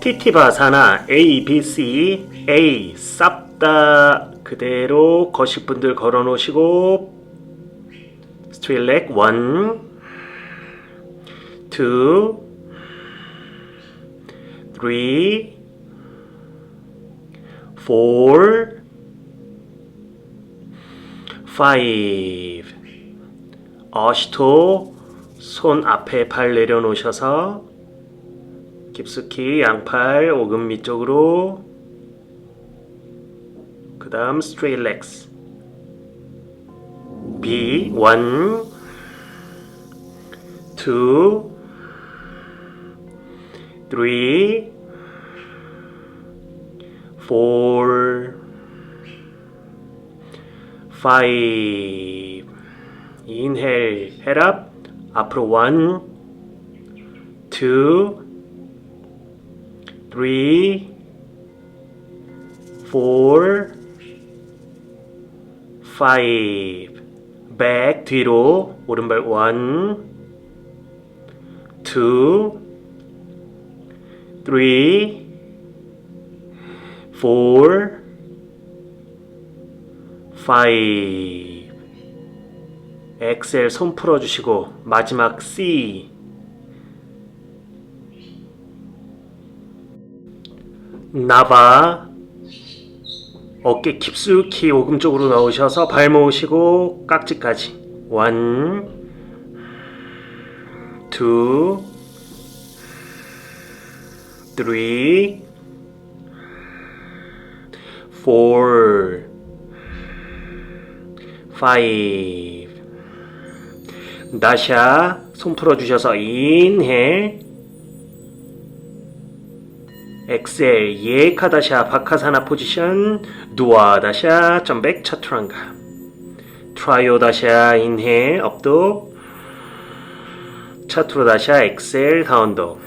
티티바사나 A, B, C, A 쌉 다 그대로 거실 분들 걸어 놓으시고 스트레이트 렉1 2 3 4 5 어시토 손 앞에 발 내려놓으셔서 깊숙이 양팔 오금미 쪽으로 그 다음 straight legs B 1 2 3 4 5 inhale head up 앞으로 1 2 three, four, five. back 뒤로 오른발 one, two, three, four, five. 엑셀 손 풀어주시고 마지막 C. 나바 어깨 깊숙이 오금 쪽으로 넣으셔서 발 모으시고 깍지까지. 원, 투, 쓰리, 포, 파이브. 다샤 손 풀어주셔서 인헬 엑셀 예카다샤 바카사나 포지션 누아다샤 점백 차투랑가. 트라이오다샤 인헬 업도 차투로다샤 엑셀 다운도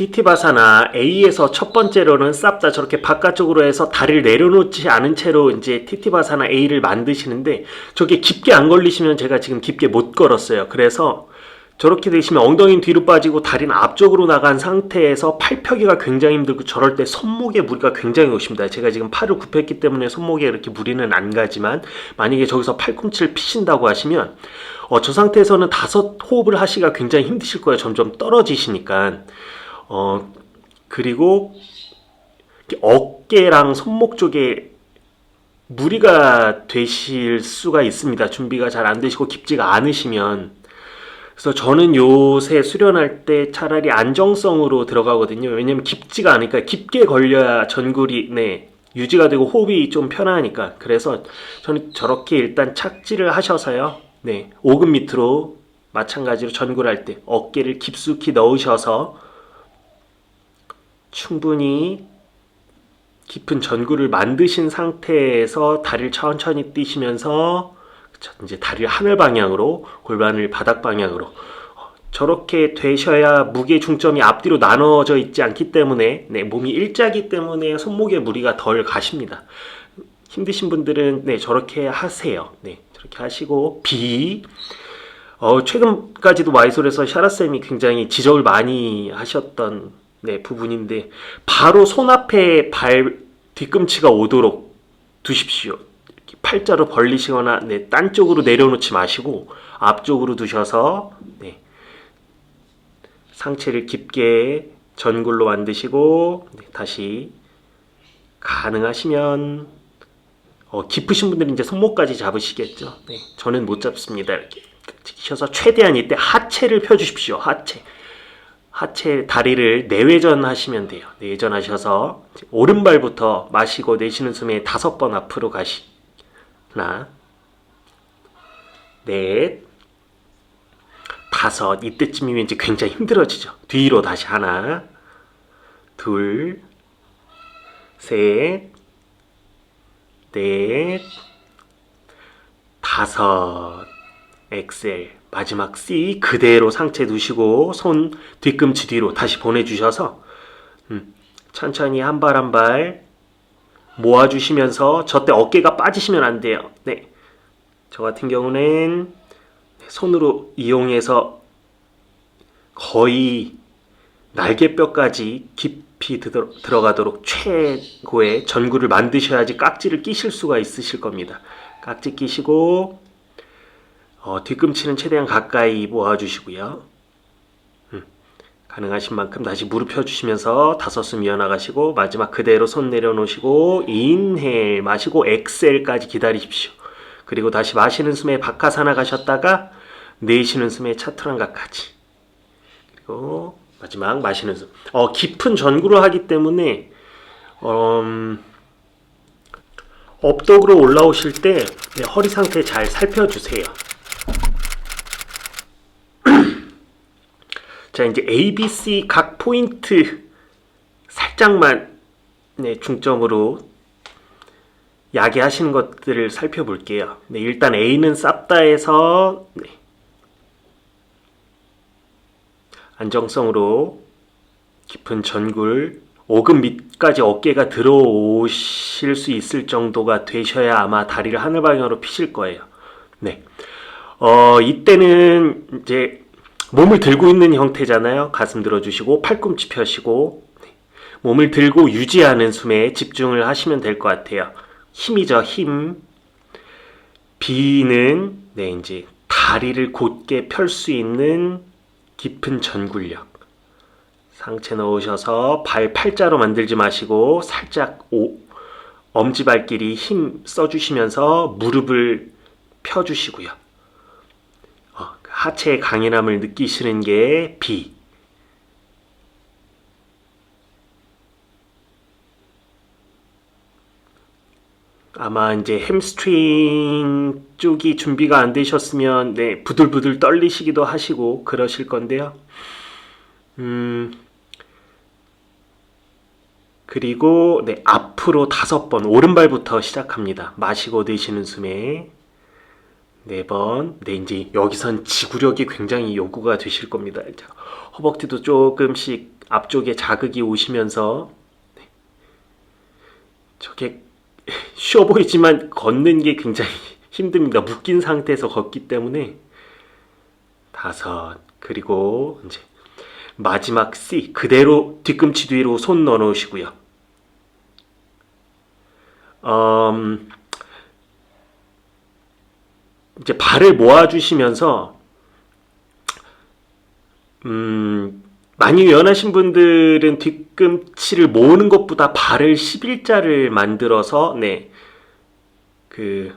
티티바사나 A에서 첫 번째로는 쌉 다 저렇게 바깥쪽으로 해서 다리를 내려놓지 않은 채로 이제 티티바사나 A를 만드시는데 저게 깊게 안 걸리시면 제가 지금 깊게 못 걸었어요. 그래서 저렇게 되시면 엉덩이는 뒤로 빠지고 다리는 앞쪽으로 나간 상태에서 팔 펴기가 굉장히 힘들고 저럴 때 손목에 무리가 굉장히 오십니다. 제가 지금 팔을 굽혔기 때문에 손목에 이렇게 무리는 안 가지만 만약에 저기서 팔꿈치를 피신다고 하시면 어, 저 상태에서는 다섯 호흡을 하시기가 굉장히 힘드실 거예요. 점점 떨어지시니까. 어, 그리고 어깨랑 손목 쪽에 무리가 되실 수가 있습니다. 준비가 잘 안 되시고 깊지가 않으시면. 그래서 저는 요새 수련할 때 차라리 안정성으로 들어가거든요. 왜냐면 깊지가 않으니까 깊게 걸려야 전굴이 네, 유지가 되고 호흡이 좀 편하니까. 그래서 저는 저렇게 일단 착지를 하셔서요. 네, 오금 밑으로 마찬가지로 전굴할 때 어깨를 깊숙이 넣으셔서 충분히 깊은 전구를 만드신 상태에서 다리를 천천히 뛰시면서 그쵸, 이제 다리를 하늘 방향으로 골반을 바닥 방향으로 어, 저렇게 되셔야 무게 중점이 앞뒤로 나눠져 있지 않기 때문에 네, 몸이 일자기 때문에 손목에 무리가 덜 가십니다. 힘드신 분들은 네, 저렇게 하세요. 네, 저렇게 하시고 B 어, 최근까지도 마이솔에서 샤라쌤이 굉장히 지적을 많이 하셨던 네, 부분인데 바로 손 앞에 발 뒤꿈치가 오도록 두십시오. 팔자로 벌리시거나 네, 딴 쪽으로 내려놓지 마시고 앞쪽으로 두셔서 네, 상체를 깊게 전굴로 만드시고 네, 다시 가능하시면 어, 깊으신 분들은 이제 손목까지 잡으시겠죠. 네, 저는 못 잡습니다. 이렇게 지키셔서 최대한 이때 하체를 펴주십시오. 하체. 하체 다리를 내외전 하시면 돼요. 내외전 하셔서 오른발부터 마시고 내쉬는 숨에 다섯 번 앞으로 가시. 하나, 넷, 다섯. 이때쯤이면 이제 굉장히 힘들어지죠. 뒤로 다시 하나, 둘, 셋, 넷, 다섯. 엑셀 마지막 C 그대로 상체 두시고 손 뒤꿈치 뒤로 다시 보내주셔서 음, 천천히 한 발 한 발 모아주시면서 저때 어깨가 빠지시면 안 돼요. 네, 저 같은 경우는 손으로 이용해서 거의 날개뼈까지 깊이 들어, 들어가도록 최고의 전구를 만드셔야지 깍지를 끼실 수가 있으실 겁니다. 깍지 끼시고 어, 뒤꿈치는 최대한 가까이 모아주시고요. 음, 가능하신 만큼 다시 무릎 펴주시면서 다섯 숨 이어나가시고 마지막 그대로 손 내려놓으시고 인헬 마시고 엑셀까지 기다리십시오. 그리고 다시 마시는 숨에 박하사나 가셨다가 내쉬는 숨에 차투란가까지 그리고 마지막 마시는 숨. 어, 깊은 전구를 하기 때문에 음, 업독으로 올라오실 때 네, 허리 상태 잘 살펴주세요. 자, 이제 A, B, C 각 포인트 살짝만 네, 중점으로 야기하시는 것들을 살펴볼게요. 네, 일단 A는 쌉다에서 네, 안정성으로 깊은 전굴 5금 밑까지 어깨가 들어오실 수 있을 정도가 되셔야 아마 다리를 하늘 방향으로 피실 거예요. 네. 어, 이때는 이제 몸을 들고 있는 형태잖아요. 가슴 들어주시고 팔꿈치 펴시고 네. 몸을 들고 유지하는 숨에 집중을 하시면 될 것 같아요. 힘이죠, 힘. B는 네, 이제 다리를 곧게 펼 수 있는 깊은 전굴력. 상체 넣으셔서 발 팔자로 만들지 마시고 살짝 오, 엄지발길이 힘 써주시면서 무릎을 펴주시고요. 어, 하체의 강인함을 느끼시는 게 B. 아마 이제 햄스트링 쪽이 준비가 안 되셨으면 네, 부들부들 떨리시기도 하시고 그러실 건데요. 음, 그리고 네, 앞으로 다섯 번 오른발부터 시작합니다. 마시고 내쉬는 숨에 네 번. 네, 이제 여기선 지구력이 굉장히 요구가 되실 겁니다. 자, 허벅지도 조금씩 앞쪽에 자극이 오시면서 네. 저게 쉬워 보이지만 걷는 게 굉장히 힘듭니다. 묶인 상태에서 걷기 때문에 다섯 그리고 이제 마지막 C 그대로 뒤꿈치 뒤로 손 넣어 놓으시고요. 음, 이제 발을 모아주시면서 음, 많이 유연하신 분들은 뒤꿈치를 모으는 것보다 발을 11자를 만들어서 네. 그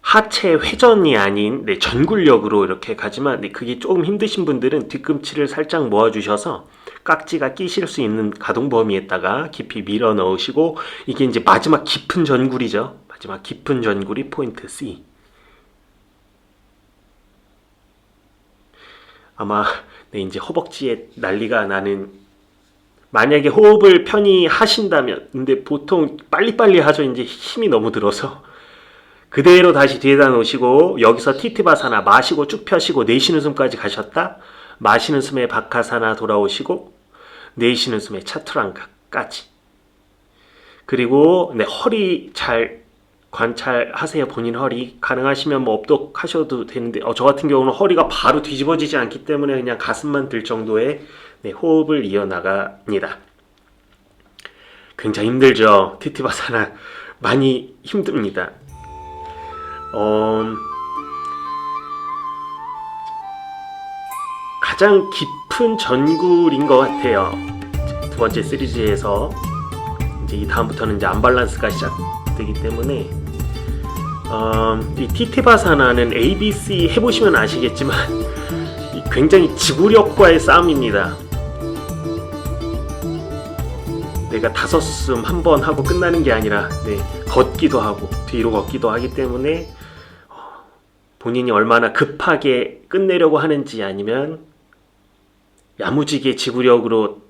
하체 회전이 아닌 네, 전굴력으로 이렇게 가지만 네, 그게 조금 힘드신 분들은 뒤꿈치를 살짝 모아주셔서 깍지가 끼실 수 있는 가동 범위에다가 깊이 밀어 넣으시고 이게 이제 마지막 깊은 전굴이죠. 마지막 깊은 전굴이 포인트 C. 아마 네, 이제 허벅지에 난리가 나는 만약에 호흡을 편히 하신다면 근데 보통 빨리빨리 하죠. 이제 힘이 너무 들어서 그대로 다시 뒤에다 놓으시고 여기서 티티바사나 마시고 쭉 펴시고 내쉬는 숨까지 가셨다. 마시는 숨에 바카사나 돌아오시고 내쉬는 숨에 차투랑가까지. 그리고 네, 허리 잘 관찰하세요. 본인 허리 가능하시면 뭐 업독하셔도 되는데 어, 저 같은 경우는 허리가 바로 뒤집어지지 않기 때문에 그냥 가슴만 들 정도의 네, 호흡을 이어나갑니다. 굉장히 힘들죠. 티티바사나 많이 힘듭니다. 가장 깊은 전굴인 것 같아요. 두 번째 시리즈에서 이제 이 다음부터는 이제 안발란스가 시작 되기 때문에 어, 이 티티바사나는 ABC 해보시면 아시겠지만 이 굉장히 지구력과의 싸움입니다. 내가 다섯 숨 한 번 하고 끝나는 게 아니라 네, 걷기도 하고 뒤로 걷기도 하기 때문에 어, 본인이 얼마나 급하게 끝내려고 하는지 아니면 야무지게 지구력으로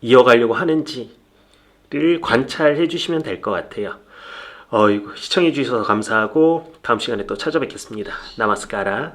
이어가려고 하는지를 관찰해 주시면 될 것 같아요. 어이구, 시청해 주셔서 감사하고 다음 시간에 또 찾아뵙겠습니다. 나마스카라.